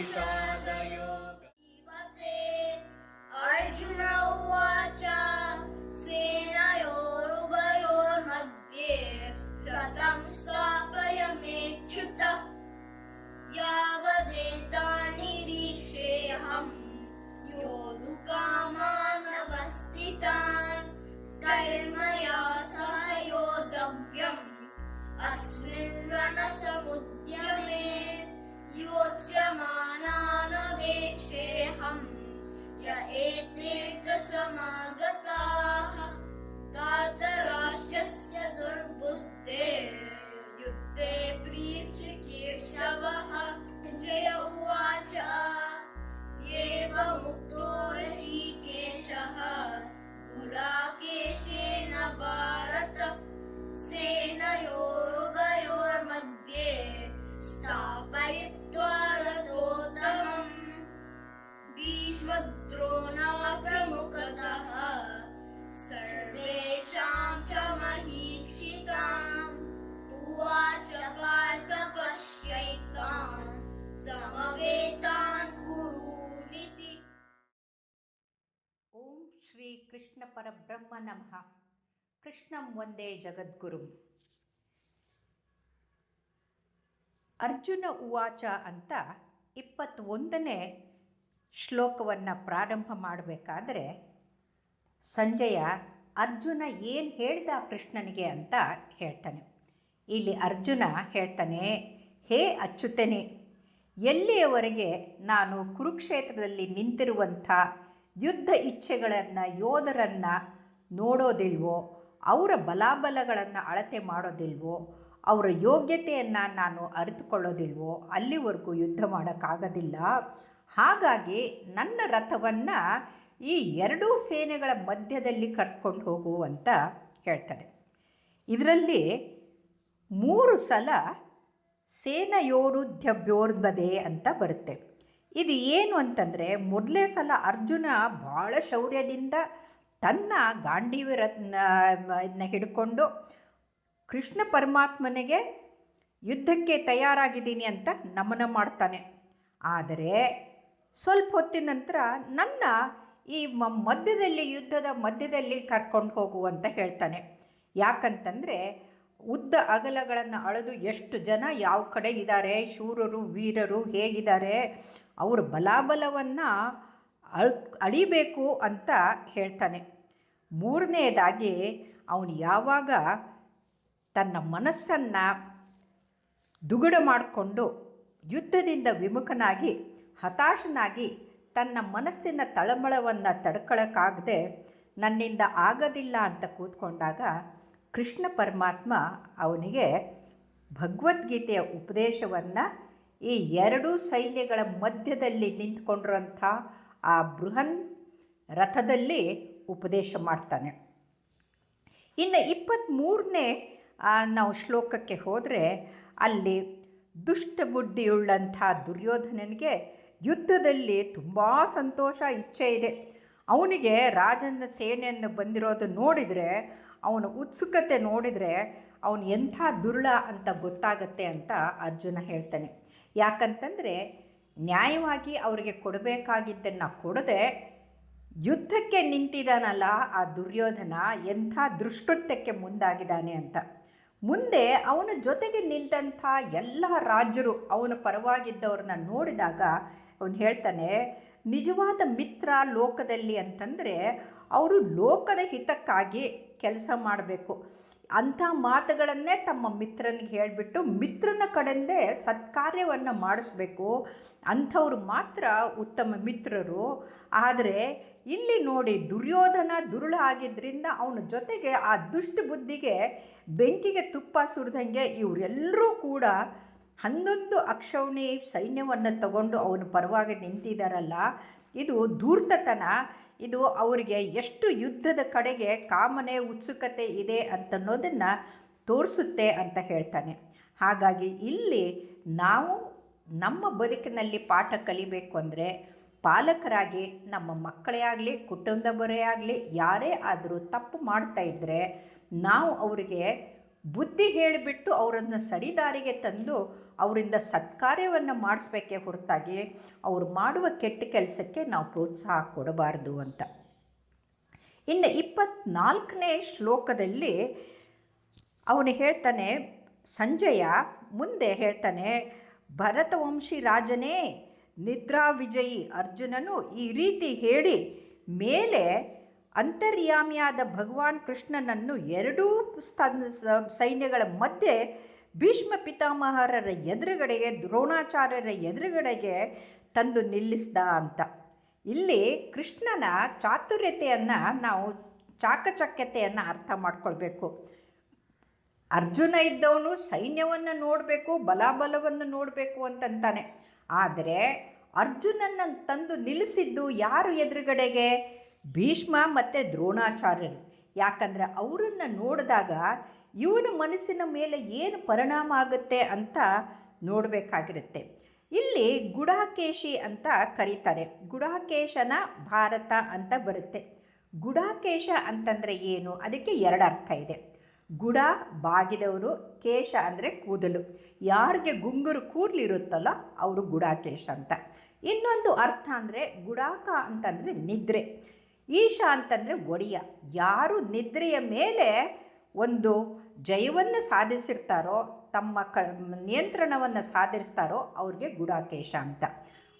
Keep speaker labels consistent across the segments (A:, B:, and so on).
A: अर्जुन विषादयोग
B: धीमते अर्जुन उवाच सेनयोरुभयोर्मध्ये रथं स्थापयमेच्युत यावदेतान्निरीक्षेऽहम् योद्धुकामानवस्थितान् कैर्मया सह योद्धव्यम् अस्मिन् रणसमुद्यमे योत्स्यमानानवेक्षेऽहम् य एते च समागताः कातराष्ट्रस्य
C: ಕೃಷ್ಣ ಪರಬ್ರಹ್ಮ ನಮಃ. ಕೃಷ್ಣಂ ಒಂದೇ ಜಗದ್ಗುರು. ಅರ್ಜುನ ಉವಾಚ ಅಂತ ಇಪ್ಪತ್ತೊಂದನೇ ಶ್ಲೋಕವನ್ನು ಪ್ರಾರಂಭ ಮಾಡಬೇಕಾದ್ರೆ ಸಂಜಯ ಅರ್ಜುನ ಏನು ಹೇಳ್ದ ಕೃಷ್ಣನಿಗೆ ಅಂತ ಹೇಳ್ತಾನೆ. ಇಲ್ಲಿ ಅರ್ಜುನ ಹೇಳ್ತಾನೆ, ಹೇ ಅಚ್ಚುತನೇ ಎಲ್ಲಿಯವರೆಗೆ ನಾನು ಕುರುಕ್ಷೇತ್ರದಲ್ಲಿ ನಿಂತಿರುವಂಥ ಯುದ್ಧ ಇಚ್ಛೆಗಳನ್ನು ಯೋಧರನ್ನು ನೋಡೋದಿಲ್ವೋ, ಅವರ ಬಲಾಬಲಗಳನ್ನು ಅಳತೆ ಮಾಡೋದಿಲ್ವೋ, ಅವರ ಯೋಗ್ಯತೆಯನ್ನು ನಾನು ಅರಿತುಕೊಳ್ಳೋದಿಲ್ವೋ, ಅಲ್ಲಿವರೆಗೂ ಯುದ್ಧ ಮಾಡೋಕ್ಕಾಗೋದಿಲ್ಲ. ಹಾಗಾಗಿ ನನ್ನ ರಥವನ್ನು ಈ ಎರಡೂ ಸೇನೆಗಳ ಮಧ್ಯದಲ್ಲಿ ಕರ್ಕೊಂಡು ಹೋಗು ಅಂತ ಹೇಳ್ತಾರೆ. ಇದರಲ್ಲಿ ಮೂರು ಸಲ ಸೇನಯೋರುಧ್ಯಭ್ಯೋರ್ಬದೆ ಅಂತ ಬರುತ್ತೆ. ಇದು ಏನು ಅಂತಂದರೆ, ಮೊದಲೇ ಸಲ ಅರ್ಜುನ ಭಾಳ ಶೌರ್ಯದಿಂದ ತನ್ನ ಗಾಂಡೀವ್ಯರನ್ನ ಹಿಡ್ಕೊಂಡು ಕೃಷ್ಣ ಪರಮಾತ್ಮನಿಗೆ ಯುದ್ಧಕ್ಕೆ ತಯಾರಾಗಿದ್ದೀನಿ ಅಂತ ನಮನ ಮಾಡ್ತಾನೆ. ಆದರೆ ಸ್ವಲ್ಪ ಹೊತ್ತಿನ ನಂತರ ನನ್ನ ಈ ಮಧ್ಯದಲ್ಲಿ, ಯುದ್ಧದ ಮಧ್ಯದಲ್ಲಿ ಕರ್ಕೊಂಡು ಹೋಗು ಅಂತ ಹೇಳ್ತಾನೆ. ಯಾಕಂತಂದರೆ ಉದ್ದ ಅಗಲಗಳನ್ನು ಅಳೆದು ಎಷ್ಟು ಜನ ಯಾವ ಕಡೆ ಇದ್ದಾರೆ, ಶೂರರು, ವೀರರು ಹೇಗಿದ್ದಾರೆ ಅವ್ರ ಬಲಾಬಲವನ್ನು ಅಳ್, ಅಳಿಬೇಕು ಅಂತ ಹೇಳ್ತಾನೆ. ಮೂರನೇದಾಗಿ ಅವನು ಯಾವಾಗ ತನ್ನ ಮನಸ್ಸನ್ನು ದುಗುಡ ಮಾಡಿಕೊಂಡು ಯುದ್ಧದಿಂದ ವಿಮುಖನಾಗಿ, ಹತಾಶನಾಗಿ ತನ್ನ ಮನಸ್ಸಿನ ತಳಮಳವನ್ನು ತಡ್ಕೊಳ್ಳೋಕ್ಕಾಗದೆ ನನ್ನಿಂದ ಆಗೋದಿಲ್ಲ ಅಂತ ಕೂತ್ಕೊಂಡಾಗ ಕೃಷ್ಣ ಪರಮಾತ್ಮ ಅವನಿಗೆ ಭಗವದ್ಗೀತೆಯ ಉಪದೇಶವನ್ನು ಈ ಎರಡೂ ಸೈನ್ಯಗಳ ಮಧ್ಯದಲ್ಲಿ ನಿಂತ್ಕೊಂಡಿರೋಂಥ ಆ ಬೃಹನ್ ರಥದಲ್ಲಿ ಉಪದೇಶ ಮಾಡ್ತಾನೆ. ಇನ್ನು ಇಪ್ಪತ್ತ್ಮೂರನೇ ನಾವು ಶ್ಲೋಕಕ್ಕೆ ಹೋದರೆ ಅಲ್ಲಿ ದುಷ್ಟ ಬುದ್ಧಿಯುಳ್ಳಂಥ ದುರ್ಯೋಧನನಿಗೆ ಯುದ್ಧದಲ್ಲಿ ತುಂಬ ಸಂತೋಷ, ಇಚ್ಛೆ ಇದೆ. ಅವನಿಗೆ ರಾಜನ ಸೇನೆಯನ್ನು ಬಂದಿರೋದು ನೋಡಿದರೆ, ಅವನ ಉತ್ಸುಕತೆ ನೋಡಿದರೆ, ಅವನು ಎಂಥ ದುರ್ಳ ಅಂತ ಗೊತ್ತಾಗತ್ತೆ ಅಂತ ಅರ್ಜುನ ಹೇಳ್ತಾನೆ. ಯಾಕಂತಂದರೆ ನ್ಯಾಯವಾಗಿ ಅವರಿಗೆ ಕೊಡಬೇಕಾಗಿದ್ದನ್ನು ಕೊಡದೆ ಯುದ್ಧಕ್ಕೆ ನಿಂತಿದ್ದಾನಲ್ಲ ಆ ದುರ್ಯೋಧನ ಎಂಥ ದುಷ್ಕೃತ್ಯಕ್ಕೆ ಮುಂದಾಗಿದ್ದಾನೆ ಅಂತ. ಮುಂದೆ ಅವನ ಜೊತೆಗೆ ನಿಂತಹ ಎಲ್ಲ ರಾಜರು ಅವನ ಪರವಾಗಿದ್ದವ್ರನ್ನ ನೋಡಿದಾಗ ಅವನು ಹೇಳ್ತಾನೆ, ನಿಜವಾದ ಮಿತ್ರ ಲೋಕದಲ್ಲಿ ಅಂತಂದರೆ, ಅವರು ಲೋಕದ ಹಿತಕ್ಕಾಗಿ ಕೆಲಸ ಮಾಡಬೇಕು. ಅಂಥ ಮಾತುಗಳನ್ನೇ ತಮ್ಮ ಮಿತ್ರನಿಗೆ ಹೇಳಿಬಿಟ್ಟು ಮಿತ್ರನ ಕಡೆಂದೇ ಸತ್ಕಾರ್ಯವನ್ನು ಮಾಡಿಸ್ಬೇಕು. ಅಂಥವ್ರು ಮಾತ್ರ ಉತ್ತಮ ಮಿತ್ರರು. ಆದರೆ ಇಲ್ಲಿ ನೋಡಿ ದುರ್ಯೋಧನ ದುರುಳ ಆಗಿದ್ದರಿಂದ ಅವನ ಜೊತೆಗೆ ಆ ದುಷ್ಟ ಬುದ್ಧಿಗೆ ಬೆಂಕಿಗೆ ತುಪ್ಪ ಸುರಿದಂಗೆ ಇವರೆಲ್ಲರೂ ಕೂಡ ಹನ್ನೊಂದು ಅಕ್ಷೌಣಿ ಸೈನ್ಯವನ್ನು ತಗೊಂಡು ಅವನ ಪರವಾಗಿ ನಿಂತಿದ್ದಾರಲ್ಲ ಇದು ಧೂರ್ತತನ. ಇದು ಅವರಿಗೆ ಎಷ್ಟು ಯುದ್ಧದ ಕಡೆಗೆ ಕಾಮನೆ ಉತ್ಸುಕತೆ ಇದೆ ಅಂತನ್ನೋದನ್ನು ತೋರಿಸುತ್ತೆ ಅಂತ ಹೇಳ್ತಾನೆ. ಹಾಗಾಗಿ ಇಲ್ಲಿ ನಾವು ನಮ್ಮ ಬದುಕಿನಲ್ಲಿ ಪಾಠ ಕಲಿಬೇಕು ಅಂದರೆ ಪಾಲಕರಾಗಿ ನಮ್ಮ ಮಕ್ಕಳೇ ಆಗಲಿ, ಕುಟುಂಬದವರೇ ಆಗಲಿ, ಯಾರೇ ಆದರೂ ತಪ್ಪು ಮಾಡ್ತಾ ಇದ್ದರೆ ನಾವು ಅವರಿಗೆ ಬುದ್ಧಿ ಹೇಳಿಬಿಟ್ಟು ಅವರನ್ನು ಸರಿದಾರಿಗೆ ತಂದು ಅವರಿಂದ ಸತ್ಕಾರ್ಯವನ್ನು ಮಾಡಿಸ್ಬೇಕೇ ಹೊರತಾಗಿ ಅವರು ಮಾಡುವ ಕೆಟ್ಟ ಕೆಲಸಕ್ಕೆ ನಾವು ಪ್ರೋತ್ಸಾಹ ಕೊಡಬಾರ್ದು ಅಂತ. ಇನ್ನು ಇಪ್ಪತ್ನಾಲ್ಕನೇ ಶ್ಲೋಕದಲ್ಲಿ ಅವನು ಹೇಳ್ತಾನೆ, ಸಂಜಯ ಮುಂದೆ ಹೇಳ್ತಾನೆ, ಭರತವಂಶಿ ರಾಜನೇ ನಿದ್ರಾ ವಿಜಯಿ ಅರ್ಜುನನು ಈ ರೀತಿ ಹೇಳಿ ಮೇಲೆ ಅಂತರ್ಯಾಮಿಯಾದ ಭಗವಾನ್ ಕೃಷ್ಣನನ್ನು ಎರಡೂ ಸೈನ್ಯಗಳ ಮಧ್ಯೆ ಭೀಷ್ಮ ಪಿತಾಮಹರರ ಎದುರುಗಡೆಗೆ, ದ್ರೋಣಾಚಾರ್ಯರ ಎದುರುಗಡೆಗೆ ತಂದು ನಿಲ್ಲಿಸ್ದ ಅಂತ. ಇಲ್ಲಿ ಕೃಷ್ಣನ ಚಾತುರ್ಯತೆಯನ್ನು ನಾವು ಚಾಕಚಕ್ಯತೆಯನ್ನು ಅರ್ಥ ಮಾಡ್ಕೊಳ್ಬೇಕು. ಅರ್ಜುನ ಇದ್ದವನು ಸೈನ್ಯವನ್ನು ನೋಡಬೇಕು, ಬಲಾಬಲವನ್ನು ನೋಡಬೇಕು ಅಂತಂತಾನೆ. ಆದರೆ ಅರ್ಜುನನ್ನು ತಂದು ನಿಲ್ಲಿಸಿದ್ದು ಯಾರು ಎದುರುಗಡೆಗೆ? ಭೀಷ್ಮ ಮತ್ತು ದ್ರೋಣಾಚಾರ್ಯರು. ಯಾಕಂದರೆ ಅವರನ್ನು ನೋಡಿದಾಗ ಇವನ ಮನಸ್ಸಿನ ಮೇಲೆ ಏನು ಪರಿಣಾಮ ಆಗುತ್ತೆ ಅಂತ ನೋಡಬೇಕಾಗಿರುತ್ತೆ. ಇಲ್ಲಿ ಗುಡಾಕೇಶಿ ಅಂತ ಕರೀತಾರೆ. ಗುಡಾಕೇಶನ ಭಾರತ ಅಂತ ಬರುತ್ತೆ. ಗುಡಾಕೇಶ ಅಂತಂದರೆ ಏನು? ಅದಕ್ಕೆ ಎರಡು ಅರ್ಥ ಇದೆ. ಗುಡ ಬಾಗಿದವರು ಕೇಶ ಅಂದರೆ ಕೂದಲು. ಯಾರಿಗೆ ಗುಂಗುರು ಕೂದಲಿರುತ್ತಲ್ಲ ಅವರು ಗುಡಾಕೇಶ ಅಂತ. ಇನ್ನೊಂದು ಅರ್ಥ ಅಂದರೆ ಗುಡಾಕ ಅಂತಂದರೆ ನಿದ್ರೆ. ಈಶ ಅಂತಂದರೆ ಒಡೆಯ. ಯಾರು ನಿದ್ರೆಯ ಮೇಲೆ ಒಂದು ಜಯವನ್ನು ಸಾಧಿಸಿರ್ತಾರೋ, ತಮ್ಮ ಕ, ನಿಯಂತ್ರಣವನ್ನು ಸಾಧಿಸ್ತಾರೋ ಅವ್ರಿಗೆ ಗುಡಾಕೇಶ ಅಂತ.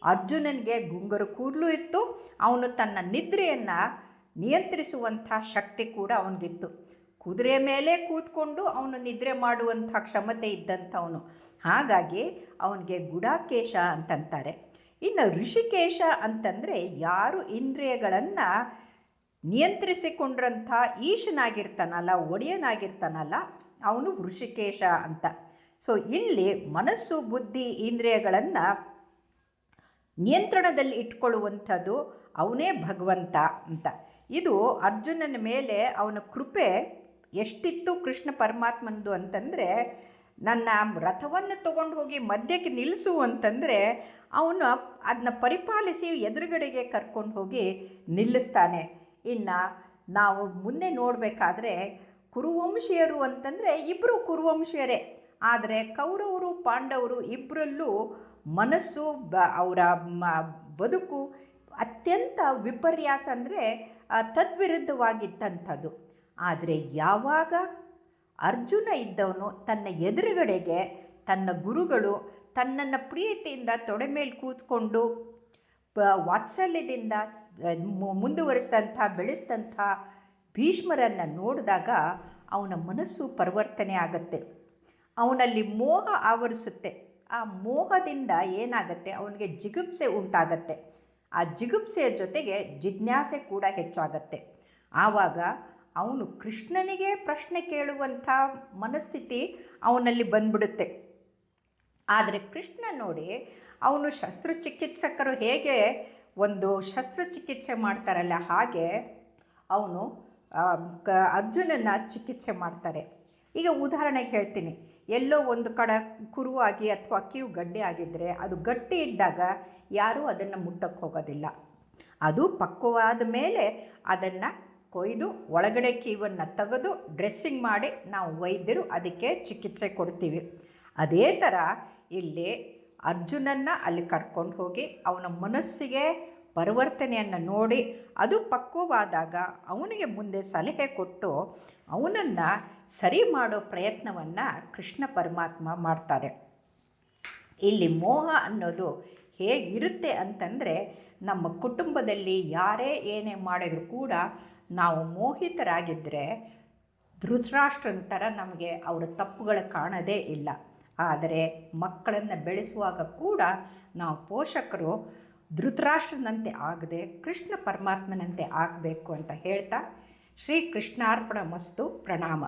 C: ಅರ್ಜುನನಿಗೆ ಗುಂಗರು ಕೂದಲು ಇತ್ತು. ಅವನು ತನ್ನ ನಿದ್ರೆಯನ್ನು ನಿಯಂತ್ರಿಸುವಂಥ ಶಕ್ತಿ ಕೂಡ ಅವನಿಗಿತ್ತು. ಕುದುರೆ ಮೇಲೆ ಕೂತ್ಕೊಂಡು ಅವನು ನಿದ್ರೆ ಮಾಡುವಂಥ ಕ್ಷಮತೆ ಇದ್ದಂಥವನು. ಹಾಗಾಗಿ ಅವನಿಗೆ ಗುಡಾಕೇಶ ಅಂತಂತಾರೆ. ಇನ್ನು ಋಷಿಕೇಶ ಅಂತಂದರೆ ಯಾರು ಇಂದ್ರಿಯಗಳನ್ನು ನಿಯಂತ್ರಿಸಿಕೊಂಡ್ರಂಥ ಈಶನಾಗಿರ್ತಾನಲ್ಲ, ಒಡೆಯನಾಗಿರ್ತಾನಲ್ಲ, ಅವನು ಋಷಿಕೇಶ ಅಂತ. ಸೊ ಇಲ್ಲಿ ಮನಸ್ಸು, ಬುದ್ಧಿ, ಇಂದ್ರಿಯಗಳನ್ನು ನಿಯಂತ್ರಣದಲ್ಲಿ ಇಟ್ಕೊಳ್ಳುವಂಥದ್ದು ಅವನೇ ಭಗವಂತ ಅಂತ. ಇದು ಅರ್ಜುನನ ಮೇಲೆ ಅವನ ಕೃಪೆ ಎಷ್ಟಿತ್ತು ಕೃಷ್ಣ ಪರಮಾತ್ಮನದು ಅಂತಂದರೆ ನನ್ನ ರಥವನ್ನು ತಗೊಂಡು ಹೋಗಿ ಮಧ್ಯಕ್ಕೆ ನಿಲ್ಲಿಸು ಅಂತಂದರೆ ಅವನು ಅದನ್ನ ಪರಿಪಾಲಿಸಿ ಎದುರುಗಡೆಗೆ ಕರ್ಕೊಂಡು ಹೋಗಿ ನಿಲ್ಲಿಸ್ತಾನೆ. ಇನ್ನು ನಾವು ಮುಂದೆ ನೋಡಬೇಕಾದ್ರೆ ಕುರುವಂಶೀಯರು ಅಂತಂದರೆ ಇಬ್ಬರು ಕುರುವಂಶೀಯರೇ. ಆದರೆ ಕೌರವರು, ಪಾಂಡವರು ಇಬ್ಬರಲ್ಲೂ ಮನಸ್ಸು ಬ ಅವರ ಬದುಕು ಅತ್ಯಂತ ವಿಪರ್ಯಾಸ ಅಂದರೆ ತದ್ವಿರುದ್ಧವಾಗಿದ್ದಂಥದ್ದು. ಆದರೆ ಯಾವಾಗ ಅರ್ಜುನ ಇದ್ದವನು ತನ್ನ ಎದುರುಗಡೆಗೆ ತನ್ನ ಗುರುಗಳು ತನ್ನನ್ನು ಪ್ರೀತಿಯಿಂದ ತೊಡೆ ಮೇಲೆ ಕೂತ್ಕೊಂಡು ವಾತ್ಸಲ್ಯದಿಂದ ಮುಂದುವರಿಸಿದಂಥ, ಬೆಳೆಸಿದಂಥ ಭೀಷ್ಮರನ್ನು ನೋಡಿದಾಗ ಅವನ ಮನಸ್ಸು ಪರಿವರ್ತನೆ ಆಗುತ್ತೆ. ಅವನಲ್ಲಿ ಮೋಹ ಆವರಿಸುತ್ತೆ. ಆ ಮೋಹದಿಂದ ಏನಾಗುತ್ತೆ? ಅವನಿಗೆ ಜಿಗುಪ್ಸೆ ಉಂಟಾಗತ್ತೆ. ಆ ಜಿಗುಪ್ಸೆಯ ಜೊತೆಗೆ ಜಿಜ್ಞಾಸೆ ಕೂಡ ಹೆಚ್ಚಾಗತ್ತೆ. ಆವಾಗ ಅವನು ಕೃಷ್ಣನಿಗೆ ಪ್ರಶ್ನೆ ಕೇಳುವಂಥ ಮನಸ್ಥಿತಿ ಅವನಲ್ಲಿ ಬಂದ್ಬಿಡುತ್ತೆ. ಆದರೆ ಕೃಷ್ಣ ನೋಡಿ ಅವನು ಶಸ್ತ್ರಚಿಕಿತ್ಸಕರು ಹೇಗೆ ಒಂದು ಶಸ್ತ್ರಚಿಕಿತ್ಸೆ ಮಾಡ್ತಾರಲ್ಲ ಹಾಗೆ ಅವನು ಕ, ಅರ್ಜುನನ ಚಿಕಿತ್ಸೆ ಮಾಡ್ತಾರೆ. ಈಗ ಉದಾಹರಣೆಗೆ ಹೇಳ್ತೀನಿ. ಎಲ್ಲೋ ಒಂದು ಕಡೆ ಕುರುವಾಗಿ ಅಥವಾ ಕಿವು ಗಡ್ಡೆ ಆಗಿದ್ದರೆ ಅದು ಗಟ್ಟಿ ಇದ್ದಾಗ ಯಾರೂ ಅದನ್ನು ಮುಟ್ಟಕ್ಕೆ ಹೋಗೋದಿಲ್ಲ. ಅದು ಪಕ್ವವಾದ ಮೇಲೆ ಅದನ್ನು ಕೊಯ್ದು ಒಳಗಡೆ ಕೀವನ್ನು ತೆಗೆದು ಡ್ರೆಸ್ಸಿಂಗ್ ಮಾಡಿ ನಾವು ವೈದ್ಯರು ಅದಕ್ಕೆ ಚಿಕಿತ್ಸೆ ಕೊಡ್ತೀವಿ. ಅದೇ ಥರ ಇಲ್ಲಿ ಅರ್ಜುನನ್ನು ಅಲ್ಲಿ ಕರ್ಕೊಂಡು ಹೋಗಿ ಅವನ ಮನಸ್ಸಿಗೆ ಪರಿವರ್ತನೆಯನ್ನು ನೋಡಿ ಅದು ಪಕ್ವವಾದಾಗ ಅವನಿಗೆ ಮುಂದೆ ಸಲಹೆ ಕೊಟ್ಟು ಅವನನ್ನು ಸರಿ ಮಾಡೋ ಪ್ರಯತ್ನವನ್ನು ಕೃಷ್ಣ ಪರಮಾತ್ಮ ಮಾಡ್ತಾರೆ. ಇಲ್ಲಿ ಮೋಹ ಅನ್ನೋದು ಹೇಗಿರುತ್ತೆ ಅಂತಂದರೆ ನಮ್ಮ ಕುಟುಂಬದಲ್ಲಿ ಯಾರೇ ಏನೇ ಮಾಡಿದರೂ ಕೂಡ ನಾವು ಮೋಹಿತರಾಗಿದ್ದರೆ ಧೃತರಾಷ್ಟ್ರನ ಥರ ನಮಗೆ ಅವರ ತಪ್ಪುಗಳು ಕಾಣದೇ ಇಲ್ಲ. ಆದರೆ ಮಕ್ಕಳನ್ನು ಬೆಳೆಸುವಾಗ ಕೂಡ ನಾವು ಪೋಷಕರು ಧೃತರಾಷ್ಟ್ರನಂತೆ ಆಗದೆ ಕೃಷ್ಣ ಪರಮಾತ್ಮನಂತೆ ಆಗಬೇಕು ಅಂತ ಹೇಳ್ತಾ ಶ್ರೀ ಕೃಷ್ಣಾರ್ಪಣ ಮಸ್ತು ಪ್ರಣಾಮ.